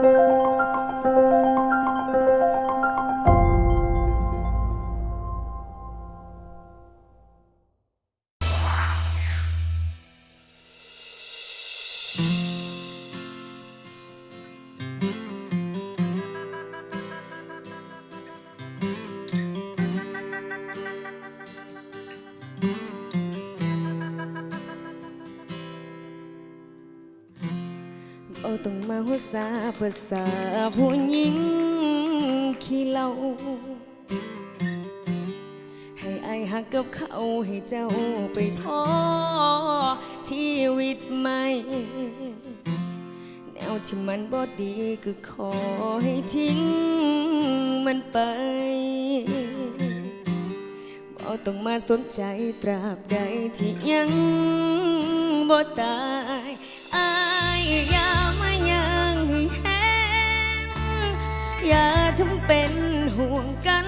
เอ มาหัวซาภาษาผู้หญิงขี้เหล่าให้อายหักกับเขาให้เจ้าไปพอชีวิตใหม่แนวที่มันบ่ดีก็ขอให้ทิ้งมันไปบ่ต้องมาสนใจตราบใดที่ยังบ่ตาย อย่าทำเป็นห่วงกัน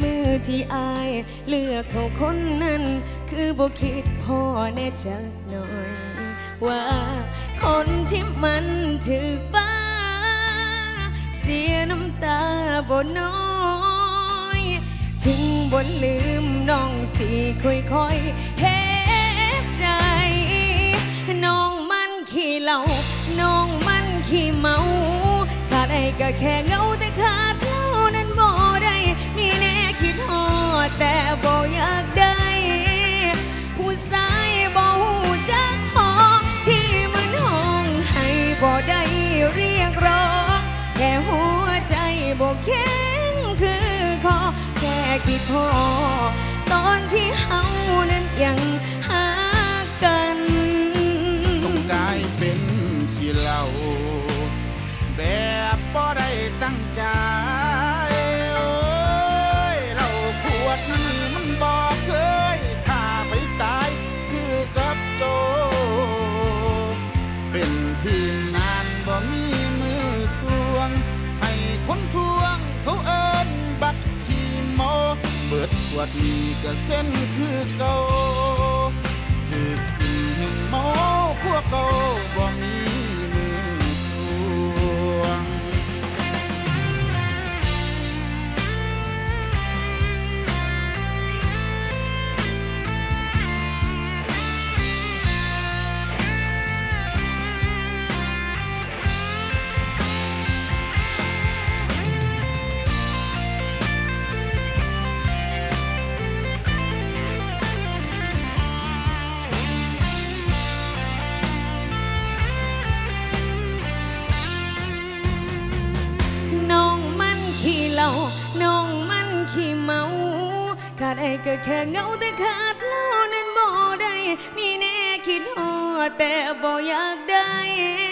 มือที่อายเลือกเขาคนนั้น คือบ่คิดพ่อแน่จักหน่อย ว่าคนที่มันถึกบ้า เสียน้ำตาบ่น้อยถึงบนลืมน้องสิค่อยๆเฮ็ดใจ น้องมันขี้เหล้าน้องมันขี้เมา ก็แค่เงาแต่ขาดเหล้านั้นบ่ได้ มีแน่คิดฮอดแต่บ่อยากได้ ผู้ชายบ่หูจักพอที่มันห้องให้บ่ได้เรียกร้องแค่หัวใจบ่แข็งคือคอแค่คิดพอตอนที่เฮานั้นยังหา ก็เส้นคือเก่าถือคือหนึ่งโมพวกเก่าบ่มี แต่บ่อยากได้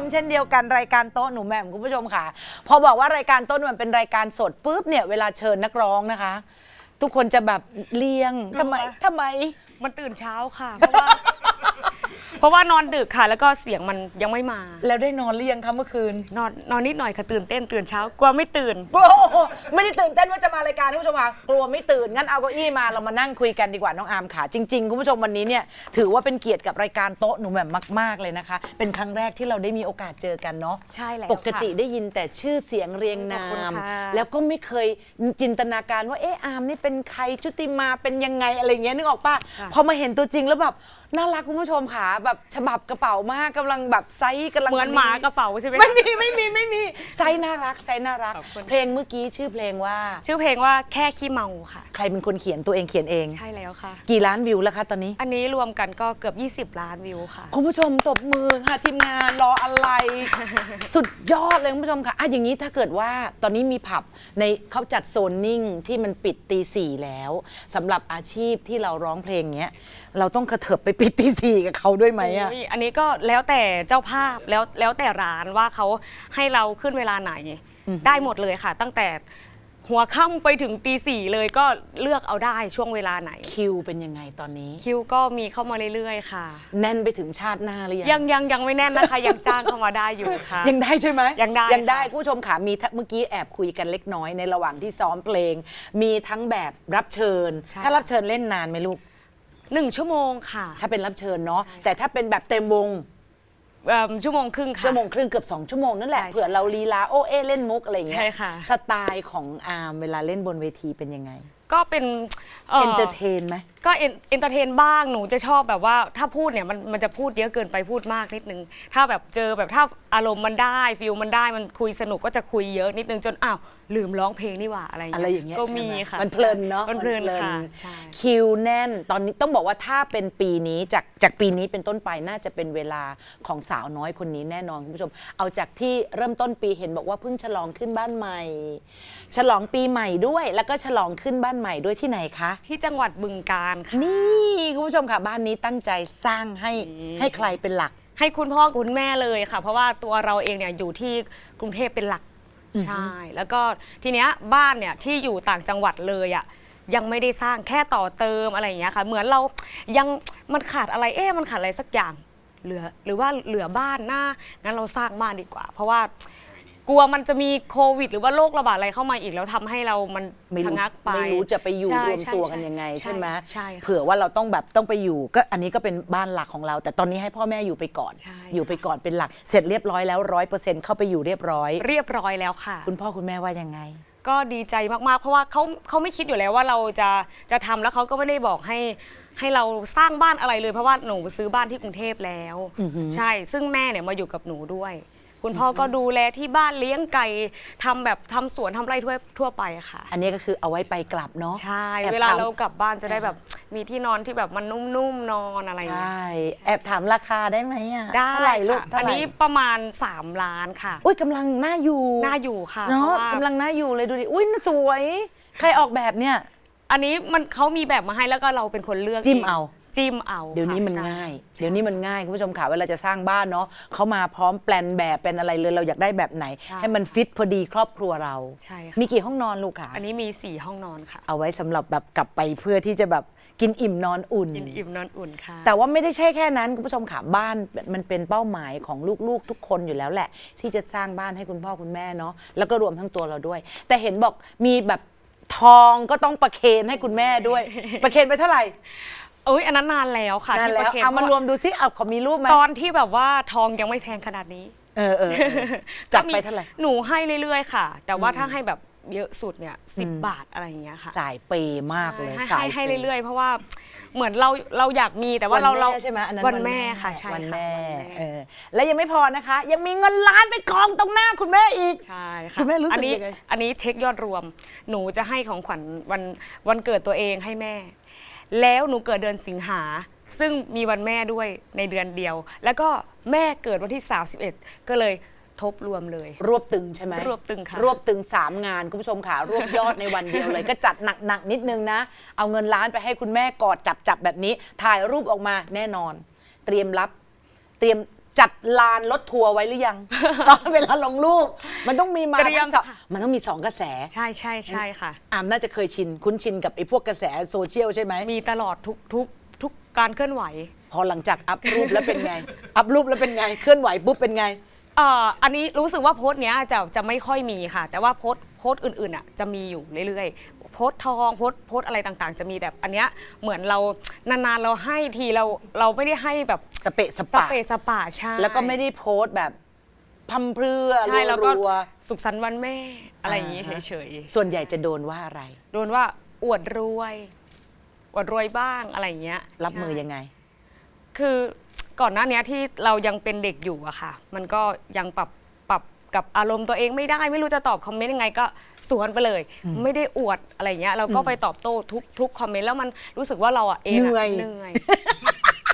มเช่นเดียวกันรายการโต๊ะหนูแหม่มคุณผู้ชมค่ะ พอบอกว่ารายการโต๊ะหนูแหม่มเป็นรายการสดปุ๊บเนี่ยเวลาเชิญนักร้องนะคะ ทุกคนจะแบบเลียงทำไมทำไม มันตื่นเช้าค่ะ เพราะว่า เพราะว่านอนดึกค่ะ แล้วก็เสียงมันยังไม่มา แล้วได้นอนหรือยังคะเมื่อคืน นอนนอนนิดหน่อยค่ะตื่นเต้นตื่นเช้ากลัวไม่ตื่น โอ้โหไม่ได้ตื่นเต้นว่าจะมารายการท่านผู้ชมค่ะกลัวไม่ตื่นงั้นเอาเก้าอี้มาเรามานั่งคุยกันดีกว่าน้องอาร์มค่ะ จริงๆคุณผู้ชมวันนี้เนี่ยถือว่าเป็นเกียรติกับรายการโต๊ะหนูแหม่มมาก ๆเลยนะคะ เป็นครั้งแรกที่เราได้มีโอกาสเจอกันเนาะใช่แล้วปกติได้ยินแต่ชื่อเสียงเรียงนาขอบคุณมค่ะ แล้วก็ไม่เคยจินตนาการว่าเอ๊ะอาร์มนี่เป็นใครชุติมาเป็นยังไงอะไรเงี้ยนึกออกปะพอมาเห็นตัวจริงแล้วแบบน่ารักคุณผู้ชมค่ะแบบฉบับกระเป๋ามากกำลังแบบไซส์กำลังเหมือนพดีหมากระเป๋าใช่ไหมไม่มีไม่มีไม่มีไซส์น่ารักไซส์น่ารักขอบคุณเพลงเมื่อกี้ชื่อเพลงว่า ชื่อเพลงว่าแค่ขี้เมาค่ะ ใครเป็นคนเขียนตัวเองเขียนเอง ใช่แล้วค่ะ กี่ล้านวิวแล้วคะตอนนี้ อันนี้รวมกันก็เกือบ 20 ล้านวิวค่ะ คุณผู้ชมตบมือค่ะทีมงานรออะไร สุดยอดเลยคุณผู้ชมค่ะอะอย่างนี้ถ้าเกิดว่าตอนนี้มีผับในเขาจัดโซนนิ่งที่มันปิดตีสี่แล้วสำหรับอาชีพที่เราร้องเพลงเนี้ยเราต้องกระเถิบไปปิดตีสี่กับเขาด้วยไหมอะโอ้ยอันนี้ก็แล้วแต่เจ้าภาพแล้วแล้วแต่ร้านว่าเขาให้เราขึ้นเวลาไหนได้หมดเลยค่ะ ตั้งแต่หัวค่ำไปถึงตีสี่เลยก็เลือกเอาได้ช่วงเวลาไหน คิวเป็นยังไงตอนนี้ คิวก็มีเข้ามาเรื่อยๆค่ะ แน่นไปถึงชาติหน้าหรือยัง ยังยังยังไม่แน่นนะคะ ยังจ้างเข้ามาได้อยู่ค่ะ ยังได้ใช่ไหมยังได้ยังได้ค่ะ คุณผู้ชมค่ะมีทั้งเมื่อกี้แอบคุยกันเล็กน้อยในระหว่างที่ซ้อมเพลง มีทั้งแบบรับเชิญถ้ารับเชิญเล่นนานไหมลูก หนึ่งชั่วโมงค่ะถ้าเป็นรับเชิญเนาะแต่ถ้าเป็นแบบเต็มวงเอิ่มชั่วโมงครึ่งค่ะ ชั่วโมงครึ่งเกือบ2ชั่วโมงนั่นแหละใช่เผื่อเราลีลาโอเอเล่นมุกอะไรอย่างเงี้ยใช่ค่ะ สไตล์ของอาร์มเวลาเล่นบนเวทีเป็นยังไงก็เป็นเอนเตอร์เทนไหมก็เอนเตอร์เทนบ้างหนูจะชอบแบบว่าถ้าพูดเนี่ยมันมันจะพูดเยอะเกินไปพูดมากนิดนึง ถ้าแบบเจอแบบถ้าอารมณ์มันได้ฟิลมันได้มันคุยสนุกก็จะคุยเยอะนิดนึงจนอ้าวลืมร้องเพลงนี่หว่าอะไรอะไรอย่างเงี้ยก็ใช่มีไหค่ะมันเพลินเนาะมันเพลินมัค่ะใช่คิวแน่นตอนนี้ต้องบอกว่าถ้าเป็นปีนี้จากจากปีนี้เป็นต้นไปน่าจะเป็นเวลาของสาวน้อยคนนี้แน่นอนคุณผู้ชม เอาจากที่เริ่มต้นปีเห็นบอกว่าเพิ่งฉลองขึ้นบ้านใหม่ ฉลองปีใหม่ด้วย แล้วก็ฉลองขึ้นบ้านใหม่ด้วยที่ไหนคะที่จังหวัดบึงการค่ะ นี่คุณผู้ชมค่ะบ้านนี้ตั้งใจสร้างให้ให้ใครเป็นหลัก ให้คุณพ่อคุณแม่เลยค่ะ เพราะว่าตัวเราเองเนี่ยอยู่ที่กรุงเทพเป็นหลักใช่ แล้วก็ทีเนี้ยบ้านเนี่ยที่อยู่ต่างจังหวัดเลยอะยังไม่ได้สร้างแค่ต่อเติมอะไรอย่างเงี้ยค่ะ เหมือนเรายังมันขาดอะไรเอ๊ะมันขาดอะไรสักอย่างเหลือหรือว่าเหลือบ้านหน้างั้นเราสร้างบ้านดีกว่า เพราะว่า กลัวมันจะมีโควิด หรือว่าโรคระบาดอะไรเข้ามาอีกแล้วทำให้เรามันไม่ชะรู้งักไปไม่รู้จะไปอยู่ใช่รวมตัวใช่กันยังไงใช่ใช่ไหมใช่ค่ะ เผื่อว่าเราต้องแบบต้องไปอยู่ ก็อันนี้ก็เป็นบ้านหลักของเรา แต่ตอนนี้ให้พ่อแม่อยู่ไปก่อน ใช่ อยู่ไปก่อนเป็นหลัก เสร็จเรียบร้อยแล้วร้อยเปอร์เซ็นต์เข้าไปอยู่เรียบร้อย เรียบร้อยแล้วค่ะ คุณพ่อคุณแม่ว่ายังไง ก็ดีใจมากๆ เพราะว่าเขาเขาไม่คิดอยู่แล้วว่าเราจะจะทำแล้วเขาก็ไม่ได้บอกให้ให้เราสร้างบ้านอะไรเลยเพราะว่าหนูซื้อบ้านที่กรุงเทพแล้ว อือหือ ใช่ ซึ่งแม่เนี่ยมาอยู่กับหนูด้วย คุณพ่อก็ดูแลที่บ้านเลี้ยงไก่ทำแบบทำสวนทำไร่ทั่วทั่วไปอะค่ะ อันนี้ก็คือเอาไว้ไปกลับเนาะใช่ แอบเวลาถมเรากลับบ้านจะได้แบบมีที่นอนที่แบบมันนุ่มๆนอนอะไรอย่างใชเงี้ย่ แอบถามราคาได้ไหมอะได้เท่าไหร่ลูกค่ะเท่าอันไหร่นี้ประมาณ 3 ล้านค่ะอุ้ยกำลังน่าอยู่น่าอยู่ค่ะเนาะพรว่กำลังน่าอยู่เลยดูดิอุ้ยน่าสวย ใครออกแบบเนี่ย อันนี้มันเขามีแบบมาให้แล้วก็เราเป็นคนเลือกจิ้มงเอา จิ้มเอาเดี๋ยวนี้ค่ะมันใช่ง่าย เดี๋ยวนี้มันง่ายคุณผู้ชมค่ะเวลาจะสร้างบ้านเนาะเขามาพร้อมแปลนแบบเป็นอะไรเลยเราอยากได้แบบไหนใช่ให้มันฟิตพอดีครอบครัวเรา ใช่ค่ะมีกี่ห้องนอนลูกค่ะอันนี้มีสี่ห้องนอนค่ะ เอาไว้สำหรับแบบกลับไปเพื่อที่จะแบบกินอิ่มนอนอุ่น กินอิ่มนอนอุ่นค่ะ แต่ว่าไม่ได้ใช่แค่นั้นคุณผู้ชมค่ะบ้านมันเป็นเป้าหมายของลูกๆ ทุกคนอยู่แล้วแหละ ที่จะสร้างบ้านให้คุณพ่อคุณแม่เนาะแล้วก็รวมทั้งตัวเราด้วย แต่เห็นบอกมีแบบทองก็ต้องประเคนให้คุณแม่ด้วย ประเคนไปเท่าไหร่ เอ้ยอันนั้นนานแล้วค่ะนานที่แล้ปวระคนเอามารวมดูซิเอาขอมีรูปไหมตอนที่แบบว่าทองยังไม่แพงขนาดนี้ เออเออเออจัดก็มีไปเท่าไหร่หนูให้เรื่อยๆค่ะ แต่ว่าถ้าให้แบบเยอะสุดเนี่ยสิอืมบาทอะไรอย่างเงี้ยค่ะสายเปย์มากเลยให้สาให้ยให้ปย์เรื่อยๆ เพราะว่าเหมือนเราเราอยากมีแต่ว่าเราวันเราแม่ใช่ไหมอันนั้นวันแม่ค่ะใช่วันค่ะแม่วันแม่เออและยังไม่พอนะคะ ยังมีเงินล้านไปกองตรงหน้าคุณแม่อีก ใช่ค่ะคุณแม่รู้สึกอันี้ยังไง อันนี้เช็คยอดรวม หนูจะให้ของขวัญวันวันเกิดตัวเองให้แม่ แล้วหนูเกิดเดือนสิงหา ซึ่งมีวันแม่ด้วยในเดือนเดียว แล้วก็แม่เกิดวันที่ 31 ก็เลยทบรวมเลย รวบตึงใช่ไหมรวบตึงค่ะ รวบตึง 3 งานคุณผู้ชมค่ะ รวบยอดในวันเดียวเลย ก็จัดหนักๆนิดนึงนะ เอาเงินล้านไปให้คุณแม่กอดจับจับแบบนี้ ถ่ายรูปออกมาแน่นอน เตรียมรับ เตรียม จัดลานรถทัวร์ไว้หรือยัง ตอนเวลาลงรูป มันต้องมีมาเตรียมทั้งสองค่ะ มันต้องมีสองกระแสใช่ใช่ใช่ค่ะ อามน่าจะเคยชิน คุ้นชินกับไอ้พวกกระแสโซเชียลใช่ไหมมีตลอดทุกทุกทุกการเคลื่อนไหว พอหลังจากอัพรูปแล้วเป็นไง อัพรูปแล้วเป็นไง เคลื่อนไหวปุ๊บเป็นไง เอ่ออันนี้รู้สึกว่าโพสต์เนี้ยจะจะไม่ค่อยมีค่ะ แต่ว่าโพสต์โพสต์อื่นๆอะจะมีอยู่เรื่อยๆ โพสต์ทองโพสต์โพสต์อะไรต่างๆ จะมีแบบอันเนี้ยเหมือนเรานานๆเราให้ทีเราเราไม่ได้ให้แบบสเปะสสปะ เปซสปาใช่แล้วก็ไม่ได้โพสต์แบบพัมเพรื่อใช่แล้วก็รัวสุขสันต์วันแม่อะไรอย่างงี้อ่าฮะเฉยๆส่วนใหญ่จะโดนว่าอะไรๆโดนว่าอวดรวยอวดรวยบ้างอะไรอย่างเงี้ยรับมือใช่ยังไง คือ ก่อนหน้าเนี้ยที่เรายังเป็นเด็กอยู่อะค่ะ มันก็ยังปรับปรับกับอารมณ์ตัวเองไม่ได้ ไม่รู้จะตอบคอมเมนต์ยังไงก็สวนไปเลย ไม่ได้อวดอะไรเงี้ยเราก็ไปตอบโต้ทุกทุกคอมเมนต์แล้วมันรู้สึกว่าเราอะเองะเหนื่อย เหนื่อย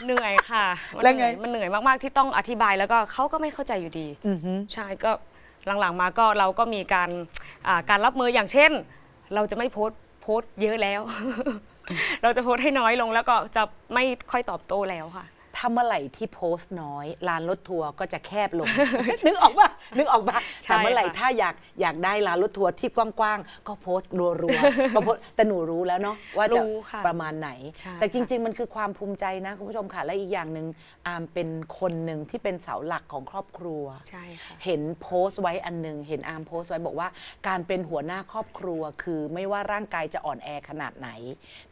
เหนื่อยค่ะมันแล้วเหไง นื่อยมันเหนื่อยมากๆที่ต้องอธิบายแล้วก็เขาก็ไม่เข้าใจอยู่ดี อือฮึ ใช่ก็หลังๆมาก็เราก็มีการอ่าการรับมืออย่างเช่น เราจะไม่โพสต์โพสต์เยอะแล้ว เราจะโพสต์ให้น้อยลงแล้วก็จะไม่ค่อยตอบโต้แล้วค่ะ ถ้าเมื่อไหร่ที่โพสต์น้อยลานรถทัวร์ก็จะแคบลง นึกออกปะนึกออกปะใช่แต่เมื่อไหร่ค่ะถ้าอยากอยากได้ลานรถทัวร์ที่กว้างๆก็โพสต์รัวๆก็โพสต์แต่หนูรู้แล้วเนาะว่าจะรู้ค่ะประมาณไหนใช่แต่จค่ะริง ๆ มันคือความภูมิใจนะคุณผู้ชมค่ะและอีกอย่างหนึ่งอามเป็นคนหนึ่งที่เป็นเสาหลักของครอบครัวใช่ค่ะเห็นโพสต์ไว้อันหนึ่งเห็นอาร์มโพสต์ไว้บอกว่า การเป็นหัวหน้าครอบครัว คือไม่ว่าร่างกายจะอ่อนแอขนาดไหน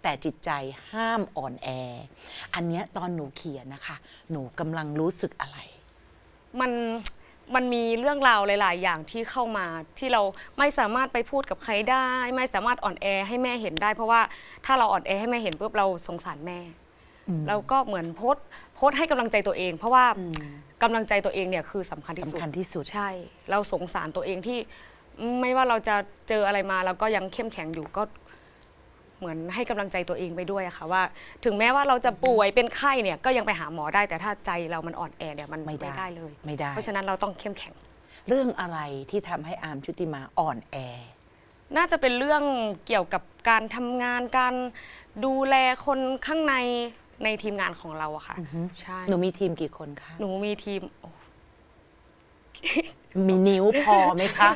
แต่จิตใจห้ามอ่อนแอ อันเนี้ยตอนหนูเขียนนะคะ หนูกำลังรู้สึกอะไร มันมันมีเรื่องราวหลาย ๆ อย่างที่เข้ามาที่เราไม่สามารถไปพูดกับใครได้ ไม่สามารถอ่อนแอให้แม่เห็นได้ เพราะว่าถ้าเราอ่อนแอให้แม่เห็นปุ๊บเราสงสารแม่เราก็เหมือนโพสต์โพสต์ให้กำลังใจตัวเอง เพราะว่ากำลังใจตัวเองเนี่ยคือสำคัญที่สุด สำคัญที่สุด ใช่ เราสงสารตัวเองที่ไม่ว่าเราจะเจออะไรมาเราก็ยังเข้มแข็งอยู่ก็ เหมือนให้กำลังใจตัวเองไปด้วยอะค่ะว่า ถึงแม้ว่าเราจะป่วยเป็นไข้เนี่ยก็ยังไปหาหมอได้แต่ถ้าใจเรามันอ่อนแอเนี่ยมันไม่ไม่ได้ได้เลย ไม่ได้ เพราะฉะนั้นเราต้องเข้มแข็ง เรื่องอะไรที่ทำให้อาร์มชุติมาอ่อนแอ น่าจะเป็นเรื่องเกี่ยวกับการทำงานการดูแลคนข้างในในทีมงานของเราอะค่ะใช่หนูมีทีมกี่คนคะ หนูมีทีมโอ้ มีนิ้วพอไหมคะ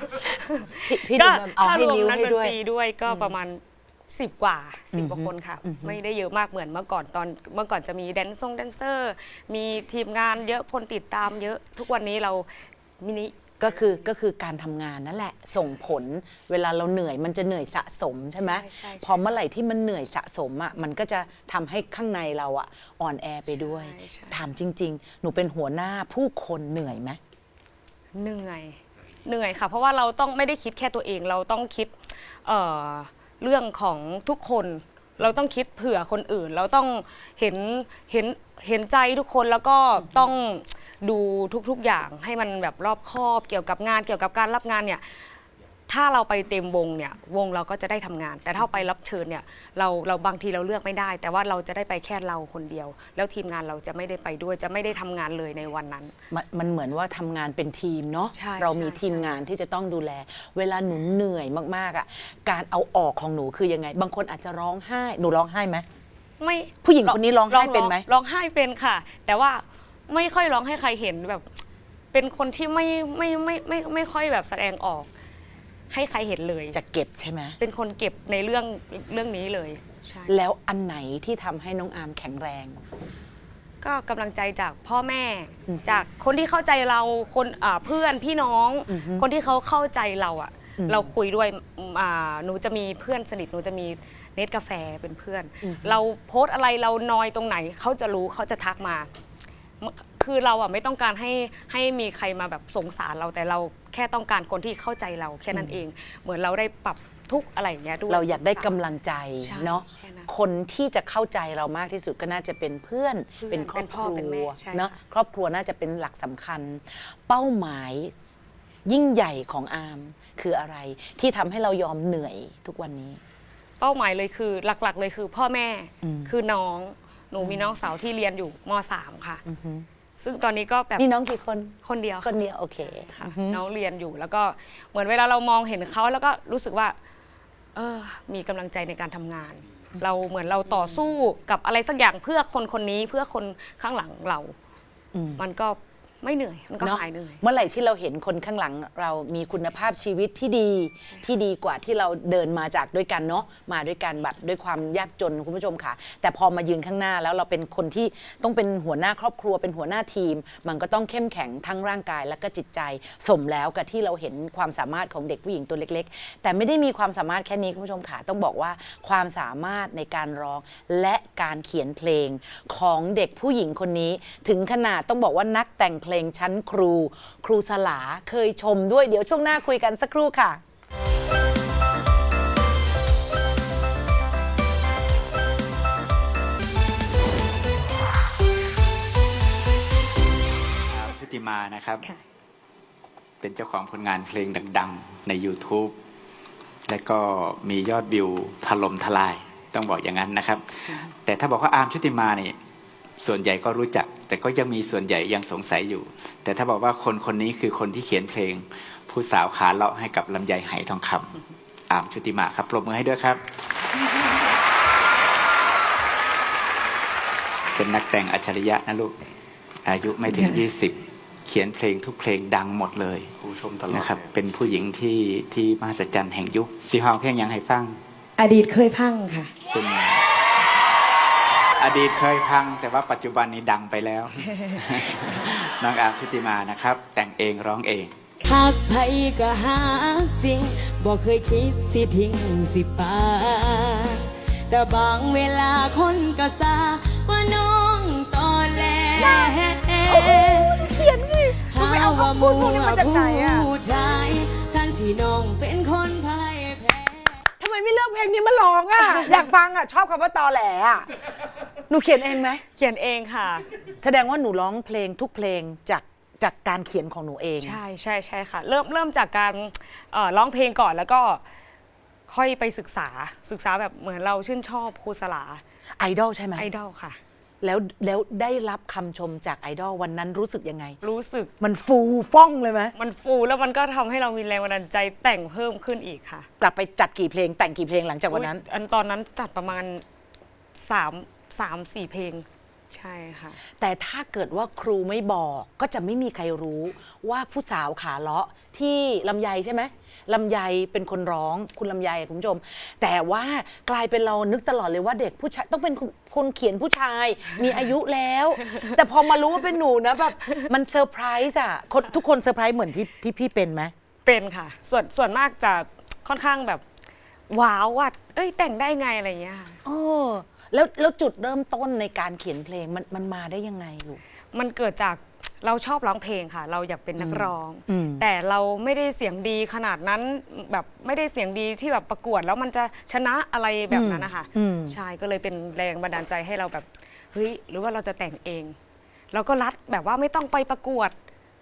พี่พี่ก็ดูแบบเอาถ้าให้รวมนิ้วนักให้ดนด้วย ตรีด้วยก็ประมาณ สิบกว่าสิบกว่าอือฮึคนค่ะอือฮึไม่ได้เยอะมากเหมือนเมื่อก่อนตอนเมื่อก่อนจะมีแดนซงแดนเซอร์ มีทีมงานเยอะคนติดตามเยอะทุกวันนี้เรามินิก็คือก็คือการทำงานนั่นแหละ ส่งผลเวลาเราเหนื่อยมันจะเหนื่อยสะสมใช่ไหมใช่ใช่พอเมื่อไหร่ที่มันเหนื่อยสะสมอะมันก็จะทำให้ข้างในเราอะอ่อนแอไปด้วยใช่ใช่ถามจริง ๆ หนูเป็นหัวหน้าผู้คนเหนื่อยไหมเหนื่อยเหนื่อยค่ะ เพราะว่าเราต้องไม่ได้คิดแค่ตัวเองเราต้องคิดเอ่อ เรื่องของทุกคน เราต้องคิดเผื่อคนอื่น เราต้องเห็นเห็นเห็นใจทุกคนแล้วก็ต้องดูทุกๆอย่างให้มันแบบรอบคอบเกี่ยวกับงานเกี่ยวกับการรับงานเนี่ย ถ้าเราไปเต็มวงเนี่ยวงเราก็จะได้ทำงาน แต่ถ้าไปรับเชิญเนี่ยเราเราบางทีเราเลือกไม่ได้ แต่ว่าเราจะได้ไปแค่เราคนเดียว แล้วทีมงานเราจะไม่ได้ไปด้วยจะไม่ได้ทำงานเลยในวันนั้น มันมันเหมือนว่าทำงานเป็นทีมเนาะใช่เรามีใช่ทีมงานที่จะต้องดูแล เวลาหนูเหนื่อยมากๆอะการเอาออกของหนูคือยังไง บางคนอาจจะร้องไห้หนูร้องไห้ไหม ไม่ผู้หญิงคนนี้ร้องไห้เป็นไหม ร้องไห้เป็นค่ะ แต่ว่าไม่ค่อยร้องให้ใครเห็นแบบ เป็นคนที่ไม่ไม่ไม่ไมไม่ไม่ค่อยแบบแสดงออก ให้ใครเห็นเลย จะเก็บใช่ไหมเป็นคนเก็บในเรื่องเรื่องนี้เลยใช่แล้วอันไหนที่ทำให้น้องอาร์มแข็งแรง ก็กำลังใจจากพ่อแม่ อืมจากคนที่เข้าใจเราคนอ่าเพื่อนพี่น้อง อือฮึคนที่เขาเข้าใจเราอะอืมเราคุยด้วยอ่าหนูจะมีเพื่อนสนิทหนูจะมีเนตกาแฟเป็นเพื่อน อือฮึ เราโพสต์อะไรเรานอยตรงไหนเขาจะรู้เขาจะทักมา คือเราอะไม่ต้องการให้ให้มีใครมาแบบสงสารเราแต่เราแค่ต้องการคนที่เข้าใจเราแค่นั้นเอง เหมือนเราได้ปรับทุกข์อะไรอย่างเงี้ยด้วย เราอยากได้กำลังใจใช่เนาะแค่นั้นคนที่จะเข้าใจเรามากที่สุดก็น่าจะเป็นเพื่อนเพื่อนเป็นครอบเป็นคพ่อรัเป็นแม่วใช่เนาะค่ะครอบครัวน่าจะเป็นหลักสำคัญ เป้าหมายยิ่งใหญ่ของอาร์มคืออะไรที่ทำให้เรายอมเหนื่อยทุกวันนี้ เป้าหมายเลยคือหลักๆ เลยคือพ่อแม่อืม คือน้องหนูมีน้องสาวที่เรียนอยู่ม .3 ค่ะ อือฮึ ซึ่งตอนนี้ก็แบบนี่น้องกี่คน คนเดียวคนเดียวโอเคค่ะอือฮึน้องเรียนอยู่แล้วก็เหมือนเวลาเรามองเห็นเขาแล้วก็รู้สึกว่า เออ มีกำลังใจในการทำงาน เราเหมือนเราต่อสู้กับอะไรสักอย่างเพื่อคนคนนี้เพื่อคนข้างหลังเรา อืม มันก็ ไม่เหนื่อยมันก็เนาะหายเหนื่อย เมื่อไหร่ที่เราเห็นคนข้างหลังเรามีคุณภาพชีวิตที่ดีที่ดีกว่าที่เราเดินมาจากด้วยกันเนาะมาด้วยกันแบบด้วยความยากจนคุณผู้ชมค่ะ แต่พอมายืนข้างหน้าแล้วเราเป็นคนที่ต้องเป็นหัวหน้าครอบครัวเป็นหัวหน้าทีม มันก็ต้องเข้มแข็งทั้งร่างกายและก็จิตใจ สมแล้วกับที่เราเห็นความสามารถของเด็กผู้หญิงตัวเล็ก ๆ แต่ไม่ได้มีความสามารถแค่นี้คุณผู้ชมค่ะต้องบอกว่าความสามารถในการร้องและการเขียนเพลงของเด็กผู้หญิงคนนี้ ถึงขนาดต้องบอกว่านักแต่งเพลงชั้นครู ครูสลาเคยชมด้วยเดี๋ยวช่วงหน้าคุยกันสักครู่ค่ะครับพุติมานะครับค่ะเป็นเจ้าของผลงานเพลงดัง ๆ ใน YouTube และก็มียอดวิวถล่มทลาย ต้องบอกอย่างนั้นนะครับ แต่ถ้าบอกว่าอาร์มชุติมานี่ ส่วนใหญ่ก็รู้จัก แต่ก็ยังมีส่วนใหญ่ยังสงสัยอยู่ แต่ถ้าบอกว่าคนคนนี้คือคนที่เขียนเพลง ผู้สาวขาเลาะให้กับลำไยไหทองคำอาร์มชุติมาครับปรบมือให้ด้วยครับ เป็นนักแต่งอัจฉริยะนะลูก อายุไม่ถึง20เขียนเพลงทุกเพลงดังหมดเลยผู้ชมตลอดนะครับ เป็นผู้หญิงที่ที่มหัศจรรย์แห่งยุคสีหองเพลงยังให้ฟัง อดีตเคยพังค่ะเป็น อดีตเคยพัง แต่ว่าปัจจุบันนี้ดังไปแล้ว น้องอาร์มชุติมานะครับ แต่งเองร้องเองคักไผก็หาจริงบอกเคยคิดสิทิ้งสิปาแต่บางเวลาคนก็ซาว่าน้องตอนแลเขียนนี่คุณไปเอาคำพูดพวกนี้มาจากไหนอะผู้ชายทั้งที่น้องเป็นคนพ่า เลือกเพลงนี้มาร้องอะ อยากฟังอะ ชอบคำว่าตอแหลอะ หนูเขียนเองไหม เขียนเองค่ะ แสดงว่าหนูร้องเพลงทุกเพลงจากจากการเขียนของหนูเอง ใช่ใช่ใช่ค่ะ เริ่มเริ่มจากการเอ่อร้องเพลงก่อนแล้วก็ค่อยไปศึกษาศึกษาแบบเหมือนเราชื่นชอบครูสลาไอดอลใช่ไหมไอดอลค่ะ แล้วแล้วได้รับคำชมจากไอดอลวันนั้นรู้สึกยังไง รู้สึกมันฟูฟ่องเลยไหมมันฟูแล้วมันก็ทำให้เรามีแรงบันดาลใจแต่งเพิ่มขึ้นอีกค่ะกลับไปจัดกี่เพลงแต่งกี่เพลงหลังจากวันนั้น อุ๊ยอันตอนนั้นจัดประมาณสามสามสี่เพลง ใช่ค่ะ แต่ถ้าเกิดว่าครูไม่บอกก็จะไม่มีใครรู้ว่าผู้สาวขาเลาะที่ลำไยใช่ไหมลำไยเป็นคนร้องคุณลำไยคุณผู้ชม แต่ว่ากลายเป็นเรานึกตลอดเลยว่าเด็กผู้ชายต้องเป็นคนคนเขียนผู้ชาย มีอายุแล้ว แต่พอมารู้ว่าเป็นหนูนะแบบมันเซอร์ไพรส์อะคนทุกคนเซอร์ไพรส์เหมือนที่ที่พี่เป็นไหมเป็นค่ะ ส่วนส่วนมากจะค่อนข้างแบบว้าวว่าเอ้ยแต่งได้ไงอะไรอย่างเงี้ยค่ะ โอ้ แล้วแล้วจุดเริ่มต้นในการเขียนเพลงมันมันมาได้ยังไงลูก มันเกิดจากเราชอบร้องเพลงค่ะ เราอยากเป็นนักร้อง อืม แต่เราไม่ได้เสียงดีขนาดนั้นแบบไม่ได้เสียงดีที่แบบประกวด แล้วมันจะชนะอะไรแบบนั้นนะคะอืม ใช่ก็เลยเป็นแรงบันดาลใจให้เราแบบเฮ้ยหรือว่าเราจะแต่งเอง เราก็รัดแบบว่าไม่ต้องไปประกวด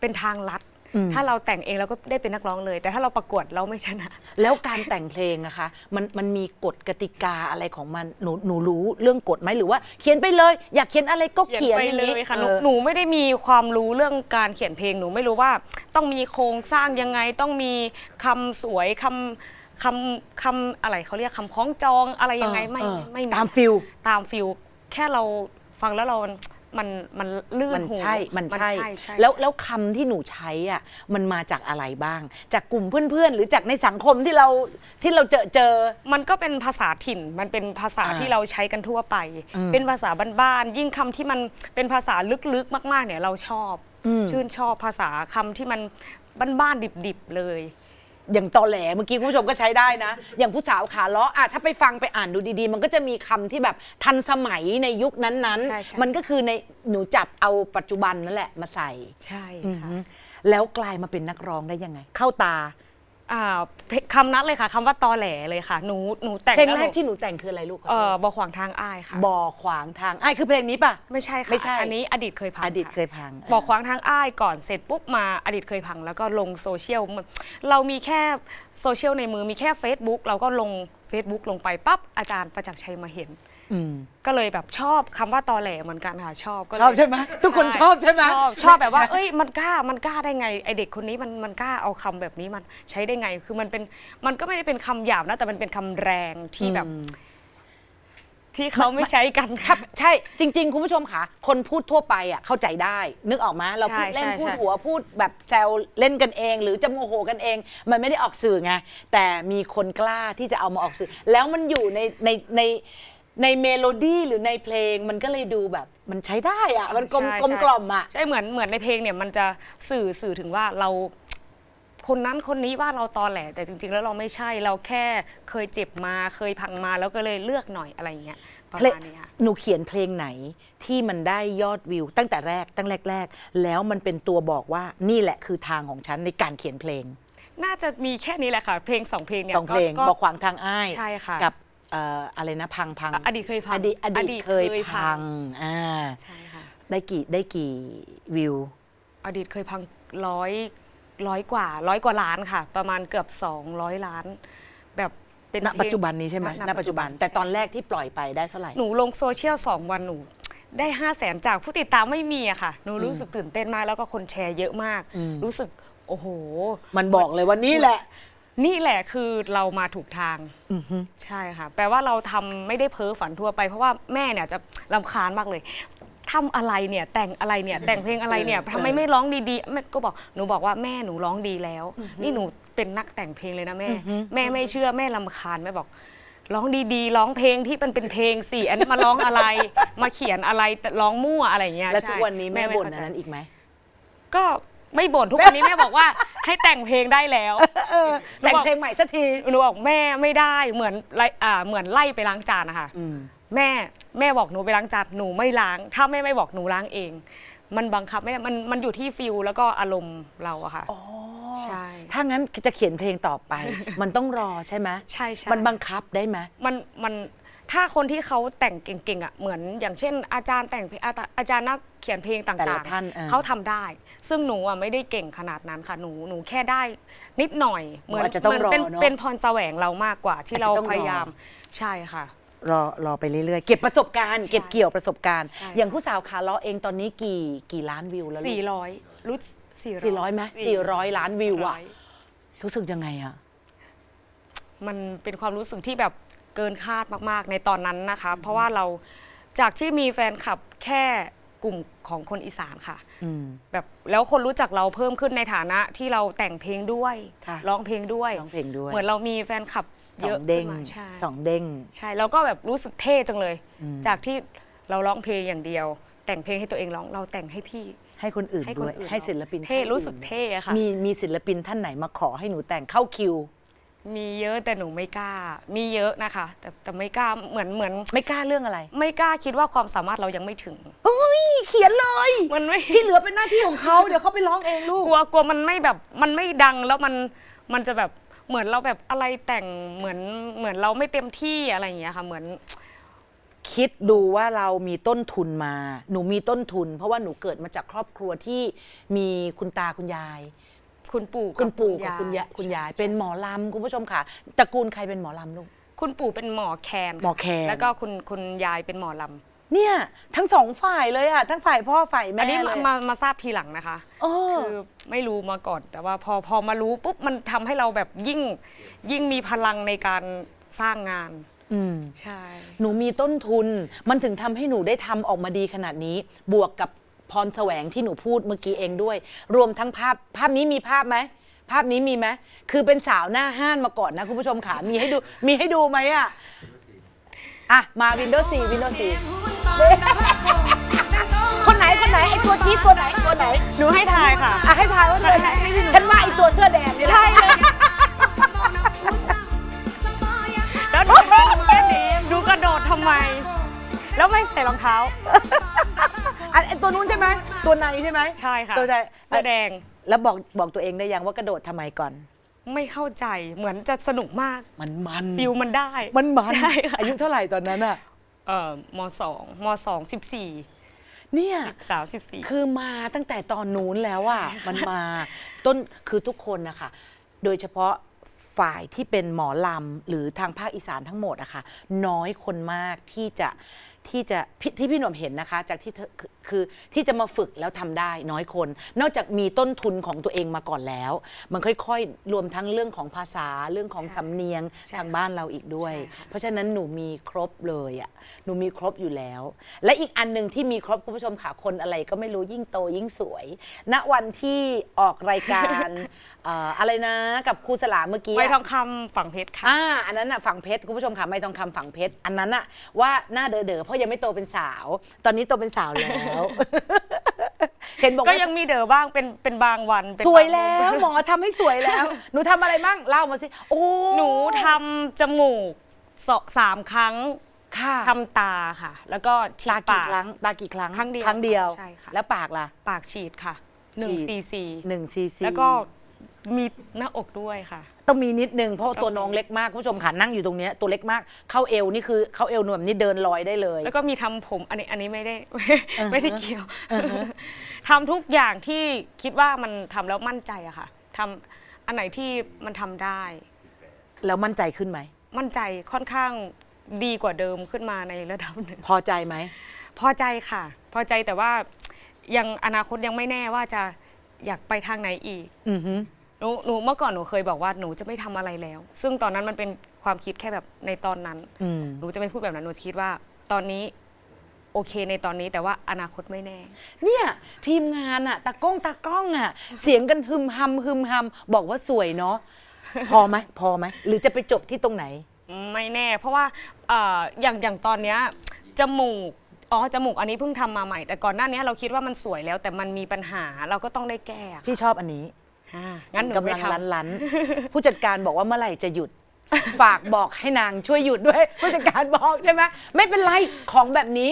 เป็นทางลัดอืม ถ้าเราแต่งเองเราก็ได้เป็นนักร้องเลย แต่ถ้าเราประกวดเราไม่ชนะ แล้วการแต่งเพลงนะคะ มันมันมีกฎกติกาอะไรของมันหนูหนูรู้เรื่องกฎไหมหรือว่า เขียนไปเลย อยากเขียนอะไรก็เขียนไปอย่างเลนี้ยค่ะหนูเออ หนูไม่ได้มีความรู้เรื่องการเขียนเพลงหนูไม่รู้ว่า ต้องมีโครงสร้างยังไงต้องมีคำสวยคำคำคำอะไรเขาเรียกคำคล้องจองอะไรยังไงไม่เออไม่มีตามฟิล ตามฟิลแค่เราฟังแล้วเรา มันมันลื่นมันหูใช่ มันใช่ ใช่แล้วแล้วคำที่หนูใช้อะ มันมาจากอะไรบ้าง จากกลุ่มเพื่อนๆ หรือจากในสังคมที่เราที่เราเจอเจอ มันก็เป็นภาษาถิ่น มันเป็นภาษาอ่าที่เราใช้กันทั่วไป อืมเป็นภาษาบ้านๆ ยิ่งคำที่มันเป็นภาษาลึกๆ มาก ๆ เนี่ยเราชอบ อืม ชื่นชอบภาษาคำที่มันบ้านๆ ดิบๆ เลย อย่างตอแหลเมื่อกี้คุณผู้ชมก็ใช้ได้นะ อย่างผู้สาวขาล้ออะถ้าไปฟังไปอ่านดูดีๆ มันก็จะมีคำที่แบบทันสมัยในยุคนั้นใช่ใช่ ๆ มันก็คือในหนูจับเอาปัจจุบันนั่นแหละมาใส่ ใช่อือค่ะ หือแล้วกลายมาเป็นนักร้องได้ยังไง เข้าตา อ่าเพลงคำนั้นเลยค่ะคำว่าตอแหลเลยค่ะ หนูหนูแต่งเพลงล้วแรกที่หนูแต่งคืออะไรลูกเออบอขวางทางอ้ายค่ะ บ่อขวางทางอ้ายคือเพลงนี้ป่ะ ไม่ใช่ค่ะ ไม่ใช่ อันนี้อดีตเคยพังอดีตะเคยพังบอกขวางทางอ้ายก่อนเสร็จปุ๊บมาอดีตเคยพัง แล้วก็ลงโซเชียลมันเรามีแค่โซเชียลในมือมีแค่ Facebook เราก็ลง Facebook ลงไปปั๊บอาจารย์ประจักษ์ชัยมาเห็นอืม ก็เลยแบบชอบคำว่าตอแหลเหมือนกันค่ะชอบก็เลยชอบใช่ไหมทุกคนชอบใช่ไหมชอบชอบแบบว่า เอ้ยมันกล้ามันกล้าได้ไงไอเด็กคนนี้มันมันกล้าเอาคำแบบนี้มันใช้ได้ไง คือมันเป็นมันก็ไม่ได้เป็นคำหยาบนะแต่มันเป็นคำแรงที่แบบอืมที่เขาไม่ใช้กันครัค่ะบใช่จริง ๆ คุณผู้ชมค่ะ คนพูดทั่วไปอะเข้าใจได้ นึกออกไหมเราพูดใช่เล่นใช่พูดใช่ หัวพูดแบบแซวเล่นกันเอง หรือจะโมโหกันเอง มันไม่ได้ออกสื่อไงแต่มีคนกล้าที่จะเอามาออกสื่อ แล้วมันอยู่ในในใน ในเมโลดี้หรือในเพลงมันก็เลยดูแบบมันใช้ได้อะมันกลมใช่กลมใช่กล่อมอะใช่เหมือนเหมือนในเพลงเนี่ยมันจะสื่อสื่อถึงว่าเราคนนั้นคนนี้ว่าเราตอแหลแต่จริง ๆ แล้วเราไม่ใช่เราแค่เคยเจ็บมาเคยพังมาแล้วก็เลยเลือกหน่อยอะไรอย่างเงี้ยประเพลงมาณนี้ค่ะ หนูเขียนเพลงไหนที่มันได้ยอดวิว ตั้งแต่แรกตั้งแรก ๆ แล้วมันเป็นตัวบอกว่านี่แหละคือทางของฉันในการเขียนเพลงน่าจะมีแค่นี้แหละค่ะ เพลงสองเพลงเนี่ยสองเพลงก็บอกขวางทางอ้ายใช่ค่ะ กับ เอ่ออะไรนะพังพังอดีตเคยพังอดีตอดีตอดีตเคยเคยพัพังงอ่าใช่ค่ะได้กี่ได้กี่วิว อดีตเคยพังร้อยร้อยกว่าร้อยกว่าล้านค่ะ ประมาณเกือบ 200 ล้าน แบบเป็นณเพลง ปัจจุบันนี้ใช่ไหมณณปัจจุบันแต่ตอนแรกที่ปล่อยไปได้เท่าไหร่ หนูลงโซเชียลสองวันหนู ได้ห้าแสนจากผู้ติดตามไม่มีอะค่ะ หนูรู้สึกตื่นเต้นมากแล้วก็คนแชร์เยอะมาก อืม รู้สึกโอ้โห มันบอกเลยว่านี่แหละ นี่แหละคือเรามาถูกทาง อือฮึ ใช่ค่ะ แปลว่าเราทำไม่ได้เพ้อฝันทั่วไป เพราะว่าแม่เนี่ยจะรำคาญมากเลยทำอะไรเนี่ยแต่งอะไรเนี่ยแต่งเพลงอะไรเนี่ยเออทำไมไม่ร้องดีๆแม่ก็บอกหนูบอกว่าแม่หนูร้องดีแล้ว นี่หนูเป็นนักแต่งเพลงเลยนะแม่ แม่ไม่เชื่อแม่รำคาญแม่บอกร้องดีๆ ร้องเพลงที่มันเป็นเพลงสิอันนี้มาร้องอะไร มาเขียนอะไรแต่ร้องมั่วอะไรอย่างเงี้ยแล้วทุกใช่วันนี้แม่ไบ่นเข้าอัใจนนั้นอีกไหม ก็ ไม่บ่นทุกวันนี้แม่บอกว่า ให้แต่งเพลงได้แล้ว เออแต่งเพลงใหม่สักที หนูบอกแม่ไม่ได้เหมือนไล่อ่าเหมือนไล่ไปล้างจานนะคะอืม แม่แม่บอกหนูไปล้างจานหนูไม่ล้าง ถ้าแม่ไม่บอกหนูล้างเอง มันบังคับไม่ได้มันมันอยู่ที่ฟิลแล้วก็อารมณ์เราอะค่ะ อ๋อใช่ถ้างั้นจะเขียนเพลงต่อไป มันต้องรอใช่ไหมใช่ใช่ มันบังคับได้ไหม มันมัน ถ้าคนที่เขาแต่งเก่งๆอะเหมือนอย่างเช่น อาจารย์แต่งเพลงอาจารย์อาจารย์นักเขียนเพลงต่างๆแต่ละท่านเออ เขาทำได้ ซึ่งหนูอะไม่ได้เก่งขนาดนั้นค่ะหนูหนูแค่ได้นิดหน่อยเหมือนอาจจะต้องเหมืนรอเป็นเนอะเป็นพรแสวงเรามากกว่าที่อาจจะเราต้องรอ พยายามใช่ค่ะ รอรอไปเรื่อยๆ เก็บประสบการณ์ เก็บเกี่ยวประสบการณ์ ใช่ อย่างผู้สาวขาล้อเองตอนนี้กี่กี่ล้านวิวแล้วลูก 400รุ่นสี่ร้อยไหมสี่ร้อยล้านวิวอะร้ยรู้สึกยังไงอะ มันเป็นความรู้สึกที่แบบ เกินคาดมากๆ ในตอนนั้นนะคะ เพราะว่าเราจากที่มีแฟนคลับแค่กลุ่มของคนอีสานค่ะอืมแบบแล้วคนรู้จักเราเพิ่มขึ้นในฐานะที่เราแต่งเพลงด้วยค่ะร้องเพลงด้วยร้องเพลงด้วย เหมือนเรามีแฟนคลับสเยออะงเด้งขึ้นมาใช่สองเด้งใช่แล้วก็แบบรู้สึกเท่จังเลยอืมจากที่เราร้องเพลงอย่างเดียว แต่งเพลงให้ตัวเองร้องเราแต่งให้พี่ให้คนอื่นให้คนด้วยอื่นให้ศิลปินเท่ท่านรู้สึกอื่นเท่อะค่ะมีมีศิลปินท่านไหนมาขอให้หนูแต่งเข้าคิว มีเยอะแต่หนูไม่กล้า มีเยอะนะคะ แต่แต่ไม่กล้าเหมือนเหมือน ไม่กล้าเรื่องอะไรไม่กล้าคิดว่าความสามารถเรายังไม่ถึงเฮ้ยเขียนเลย มันไม่ ที่เหลือเป็นหน้าที่ของเขา เดี๋ยวเขาไปร้องเองลูก กลัวกลัวมันไม่แบบมันไม่ดังแล้วมันมันจะแบบเหมือนเราแบบอะไรแต่งเหมือนเหมือนเราไม่เต็มที่อะไรอย่างเงี้ยค่ะ เหมือน คิดดูว่าเรามีต้นทุนมา หนูมีต้นทุน เพราะว่าหนูเกิดมาจากครอบครัวที่มีคุณตาคุณยาย คุณปู่คุณปู่กับคุณยายคุณยายเป็นหมอลำคุณผู้ชมค่ะตระกูลใครเป็นหมอลำลูก คุณปู่เป็นหมอแคนหมอแคนแล้วก็คุณคุณยายเป็นหมอลำเนี่ย ทั้งสองฝ่ายเลยอะทั้งฝ่ายพ่อฝ่ายอัแม่นนี้เลมายมามาทราบทีหลังนะคะโอ้คือไม่รู้มาก่อน แต่ว่าพอพอมารู้ปุ๊บมันทำให้เราแบบยิ่งยิ่งมีพลังในการสร้างงานอืมใช่ หนูมีต้นทุน มันถึงทำให้หนูได้ทำออกมาดีขนาดนี้ บวกกับ พรแสวงที่หนูพูดเมื่อกี้เองด้วย รวมทั้งภาพภาพนี้มีภาพไหมภาพนี้มีไหมคือเป็นสาวหน้าห้านมาก่อนนะคุณผู้ชมค่ะมีให้ดูมีให้ดูไหมอะอะมาวินโดว์4วินโดว์4คนไหนคนไหนไอตัวจี๊ดตัวไหนตัวไหนหนูให้ทายค่ะอะให้ทายว่าตัวไหนฉันว่าไอตัวเสื้อแดงนี่แหละใช่เลยแล้วดูแค่นี้ดูกระโดดทำไม แล้วไม่ใส่รองเท้า อันไอ้ตัวนู้นใช่ไหม ตัวในใช่ไหมใช่ค่ะตัวในเสื้อแดง แล้วบอกบอกตัวเองได้ยังว่ากระโดดทำไมก่อน ไม่เข้าใจเหมือนจะสนุกมากมันมันฟิลมันได้ มันมันใช่ค่ะ อายุเท่าไหร่ตอนนั้นอะเอ่อมสองมสองสิบสี่เนี่ยสาวสิบสี่คือมาตั้งแต่ตอนนู้นแล้วอะมันมาต้นคือทุกคนนะคะโดยเฉพาะฝ่ายที่เป็นหมอลำหรือทางภาคอีสานทั้งหมดอะค่ะน้อยคนมากที่จะ ที่จะพี่ที่พี่หนุ่มเห็นนะคะ จากที่เธอคือคือที่จะมาฝึกแล้วทำได้น้อยคน นอกจากมีต้นทุนของตัวเองมาก่อนแล้ว มันค่อยๆ รวมทั้งเรื่องของภาษาเรื่องของสำเนียงทางบ้านเราอีกด้วย เพราะฉะนั้นหนูมีครบเลยอะหนูมีครบอยู่แล้ว และอีกอันหนึ่งที่มีครบคุณผู้ชมค่ะคนอะไรก็ไม่รู้ยิ่งโตยิ่งสวย ณวันที่ออกรายการเอ่ออะไรนะกับครูสลาเมื่อกี้ไว้อะทองคำฝั่งเพชรค่ะอ่าอันนั้นน่ะฝั่งเพชรคุณผู้ชมค่ะไม่ทองคำฝั่งเพชรอันนั้นน่ะว่าหน้าเด๋อๆเพราะยังไม่โตเป็นสาว ตอนนี้โตเป็นสาวแล้ว เห็นบอกก็ว่ายังมีเด๋อบ้างเป็นเป็นบางวันเป็นสวยบางแล้วหมอทำให้สวยแล้ว หนูทำอะไรบ้างเล่ามาสิ โอ้หนูทำจมูกสองสามครั้งค่ะทำตาค่ะ แล้วก็ฉีตาดกี่ปาก ครั้งตากี่ครั้งครั้งเดียวครั้งเดียว ใช่ค่ะ แล้วปากล่ะ ปากฉีดค่ะหนึ่งฉีด ซีซีหนึ่งซีซีแล้วก็มีหน้าอกด้วยค่ะ ต้องมีนิดนึงเพราะว่าตัวน้องเล็กมากคุณผู้ชมค่ะนั่งอยู่ตรงเนี้ยตัวเล็กมากเข้าเอวนี่คือเข้าเอวหนวมนี่เดินลอยได้เลย แล้วก็มีทำผมอันนี้อันนี้ไม่ได้อ่าฮะไม่ได้เกี่ยวทำทุกอย่างที่คิดว่ามันทำแล้วมั่นใจอะค่ะทำอันไหนที่มันทำได้ แล้วมั่นใจขึ้นไหม มั่นใจค่อนข้างดีกว่าเดิมขึ้นมาในระดับหนึ่ง พอใจไหม พอใจค่ะ พอใจแต่ว่ายังอนาคตยังไม่แน่ว่าจะอยากไปทางไหนอีก อือฮึ หนูหนูเมื่อก่อนหนูเคยบอกว่าหนูจะไม่ทำอะไรแล้ว ซึ่งตอนนั้นมันเป็นความคิดแค่แบบในตอนนั้น อืม หนูจะไม่พูดแบบนั้นหนูจะคิดว่า ตอนนี้โอเคในตอนนี้แต่ว่าอนาคตไม่แน่ เนี่ยทีมงานอะตากล้องตากล้องอะเสียงกันฮึมฮัมฮึมฮัมบอกว่าสวยเนาะพอไหมพอไหมหรือจะไปจบที่ตรงไหน ไม่แน่ เพราะว่าเอ่ออย่างอย่างตอนเนี้ยจมูกอ๋อจมูกอันนี้เพิ่งทำมาใหม่ แต่ก่อนหน้านี้เราคิดว่ามันสวยแล้ว แต่มันมีปัญหาเราก็ต้องได้แก้ค่ะพี่ชอบอันนี้ อ่างั้นหนูกำไม่ลังทำลันลันๆ ผู้จัดการบอกว่าเมื่อไหร่จะหยุด ฝากบอกให้นางช่วยหยุดด้วย ผู้จัดการบอกใช่ไหมไม่เป็นไรของแบบนี้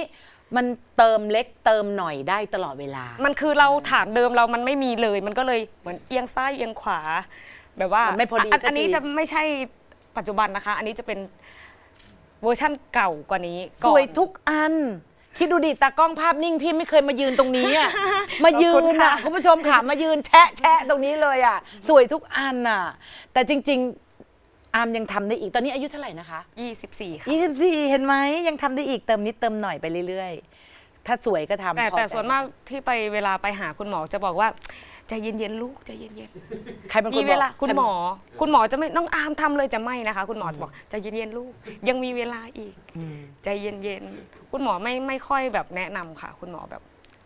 มันเติมเล็กเติมหน่อยได้ตลอดเวลา มันคือเราฐานเดิมเรามันไม่มีเลย มันก็เลยเหมือนเอียงซ้ายเอียงขวา แบบว่านไม่พอดีนสักที อันนี้จะไม่ใช่ปัจจุบันนะคะ อันนี้จะเป็นเวอร์ชั่นเก่ากว่านี้สก่อนวยทุกอัน คิดดูดิตากล้องภาพนิ่งพี่ไม่เคยมายืนตรงนี้อะมายืขอบคุนณค่ะอะคุณผู้ชมค่ะมายืนแชะแชะตรงนี้เลยอะ สวยทุกอันอะ แต่จริง ๆ อามยังทำได้อีกตอนนี้อายุเท่าไหร่นะคะ 24 ค่ะ 24 เห็นไหมยังทำได้อีกเติมนิดเติมหน่อยไปเรื่อยๆ ถ้าสวยก็ทำแต่พอแต่ใจ ส่วนมากที่ไปเวลาไปหาคุณหมอจะบอกว่า ใจเย็นๆลูกใจเย็นใครเป็นๆคมีนเวบอกลาคุณใรหมอ คุณหมอจะไม่น้องอามทำเลยจะไม่นะคะ คุณหมอจะบอกใจเย็นๆลูก ยังมีเวลาอีก อืมใจเย็นๆ คุณหมอไม่ไม่ค่อยแบบแนะนำค่ะ คุณหมอแบบ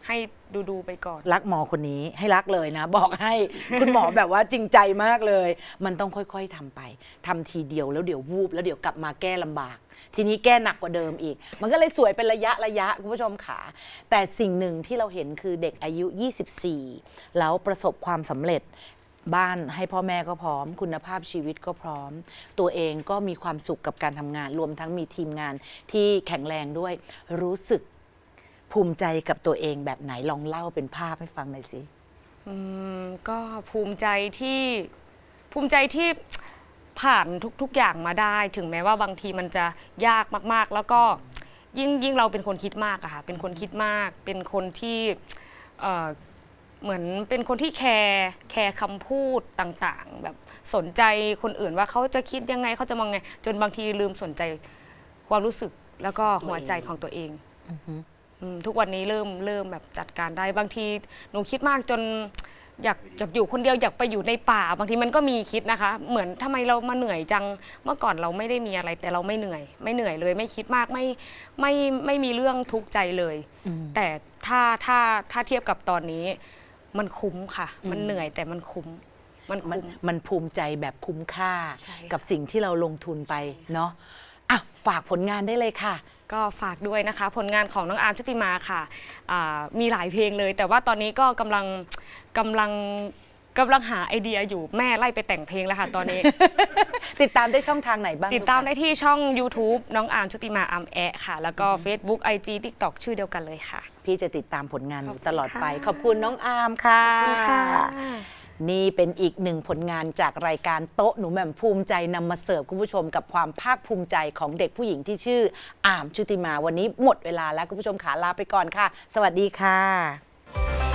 ให้ดูดูๆไปก่อน รักหมอคนนี้ให้รักเลยนะ บอกให้ คุณหมอแบบว่าจริงใจมากเลย มันต้องค่อยๆทำไปทำทีเดียวแล้วเดี๋ยววูบแล้วเดี๋ยวกลับมาแก้ลำบาก ทีนี้แก้หนักกว่าเดิมอีก มันก็เลยสวยเป็นระยะระยะคุณผู้ชมขาแต่สิ่งหนึ่งที่เราเห็นคือเด็กอายุ 24 แล้วประสบความสำเร็จบ้านให้พ่อแม่ก็พร้อม คุณภาพชีวิตก็พร้อม ตัวเองก็มีความสุขกับการทำงาน รวมทั้งมีทีมงานที่แข็งแรงด้วย รู้สึกภูมิใจกับตัวเองแบบไหนลองเล่าเป็นภาพให้ฟังหน่อยสิ อืมก็ภูมิใจที่ภูมิใจที่ ผ่านทุก ๆ อย่างมาได้ ถึงแม้ว่าบางทีมันจะยากมากๆ แล้วก็ยิ่งยิ่งเราเป็นคนคิดมากอะค่ะ เป็นคนคิดมาก เป็นคนที่เอ่อเหมือนเป็นคนที่แคร์แคร์คำพูดต่างๆ แบบสนใจคนอื่นว่าเขาจะคิดยังไงเขาจะมองไง จนบางทีลืมสนใจความรู้สึกแล้วก็หัวใจของตัวเองอืมทุกวันนี้เริ่มเริ่มแบบจัดการได้บางทีหนูคิดมากจน อยากอยากอยู่คนเดียวอยากไปอยู่ในป่า บางทีมันก็มีคิดนะคะ เหมือนทำไมเรามาเหนื่อยจังเมื่อก่อนเราไม่ได้มีอะไรแต่เราไม่เหนื่อย ไม่เหนื่อยเลย ไม่คิดมากไม่ไม่ไม่มีเรื่องทุกข์ใจเลยอืมแต่ถ้าถ้าถ้าเทียบกับตอนนี้ มันคุ้มค่ะ มันเหนื่อยแต่มันคุ้มมันมันคุ้มมันภูมิใจแบบคุ้มค่าใช่ค่ะกับสิ่งที่เราลงทุนไปเนาะอะฝากผลงานได้เลยค่ะ ก็ฝากด้วยนะคะ ผลงานของน้องอาร์มชุติมาค่ะอ่ามีหลายเพลงเลย แต่ว่าตอนนี้ก็กำลังกำลังกำลังหาไอเดียอยู่แม่ไล่ไปแต่งเพลงแล้วค่ะตอนนี้ ติดตามได้ช่องทางไหนบ้างติดตามลูกได้ที่ช่อง YouTube น้องอาร์มชุติมาอาร์มแอะค่ะ แล้วก็ Facebook IG TikTok ชื่อเดียวกันเลยค่ะ พี่จะติดตามผลงานขอบคุณตลอดไปค่ะขอบคุณน้องอาร์มค่ะขอบคุณค่ะ นี่เป็นอีกหนึ่งผลงานจากรายการโต๊ะหนูแหม่มภูมิใจนำมาเสิร์ฟคุณผู้ชมกับความภาคภูมิใจของเด็กผู้หญิงที่ชื่ออามชุติมาวันนี้หมดเวลาแล้วคุณผู้ชมขาลาไปก่อนค่ะ สวัสดีค่ะ